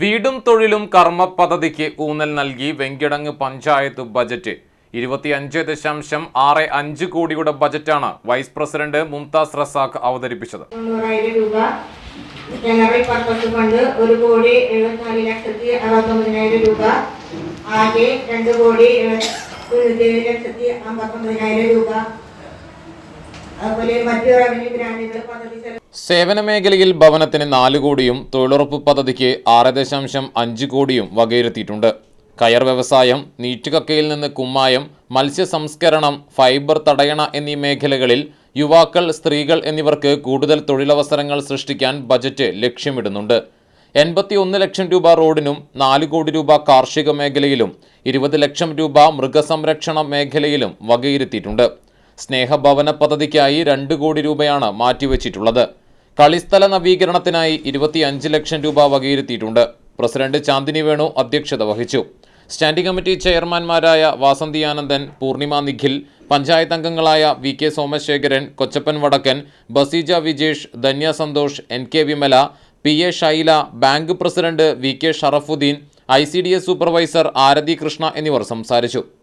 വീടും തൊഴിലും കർമ്മ പദ്ധതിക്ക് ഊന്നൽ നൽകി വെങ്കിടങ്ങ് പഞ്ചായത്ത് ബജറ്റ്. ഇരുപത്തിയഞ്ച് ദശാംശം ആറ് അഞ്ച് കോടിയുടെ ബജറ്റാണ് വൈസ് പ്രസിഡന്റ് മുംതാസ് റസാഖ് അവതരിപ്പിച്ചത്. ഫണ്ട് കോടി എഴുപത്തിനാല് ലക്ഷത്തി രൂപ. ആകെ രണ്ട് കോടി തൊണ്ണൂറ്റി ലക്ഷത്തി അമ്പത്തൊമ്പതിനായിരം രൂപ. സേവന മേഖലയിൽ ഭവനത്തിന് നാല് കോടിയും തൊഴിലുറപ്പ് പദ്ധതിക്ക് ആറ് ദശാംശം അഞ്ച് കോടിയും വകയിരുത്തിയിട്ടുണ്ട്. കയർ വ്യവസായം നീറ്റുകക്കയിൽ നിന്ന് കുമ്മായം മത്സ്യ സംസ്കരണം ഫൈബർ തടയണ എന്നീ മേഖലകളിൽ യുവാക്കൾ സ്ത്രീകൾ എന്നിവർക്ക് കൂടുതൽ തൊഴിലവസരങ്ങൾ സൃഷ്ടിക്കാൻ ബജറ്റ് ലക്ഷ്യമിടുന്നുണ്ട്. എൺപത്തി ഒന്ന് ലക്ഷം രൂപ റോഡിനും നാല് കോടി രൂപ കാർഷിക മേഖലയിലും ഇരുപത് ലക്ഷം രൂപ മൃഗസംരക്ഷണ മേഖലയിലും വകയിരുത്തിയിട്ടുണ്ട്. സ്നേഹഭവന പദ്ധതിക്കായി രണ്ട് കോടി രൂപയാണ് മാറ്റിവെച്ചിട്ടുള്ളത്. കളിസ്ഥല നവീകരണത്തിനായി ഇരുപത്തിയഞ്ച് ലക്ഷം രൂപ വകയിരുത്തിയിട്ടുണ്ട്. പ്രസിഡന്റ് ചാന്ദിനി വേണു അധ്യക്ഷത വഹിച്ചു. സ്റ്റാൻഡിംഗ് കമ്മിറ്റി ചെയർമാൻമാരായ വാസന്തി ആനന്ദൻ പൂർണിമ നിഖിൽ പഞ്ചായത്ത് അംഗങ്ങളായ V K Somasekharan Kochappan Vadakkan Baseeja Vijesh Dhanya Santhosh N K Vimala P A Shaila bank president V K Sharafuddin I C D S supervisor Aarathi Krishna എന്നിവർ സംസാരിച്ചു.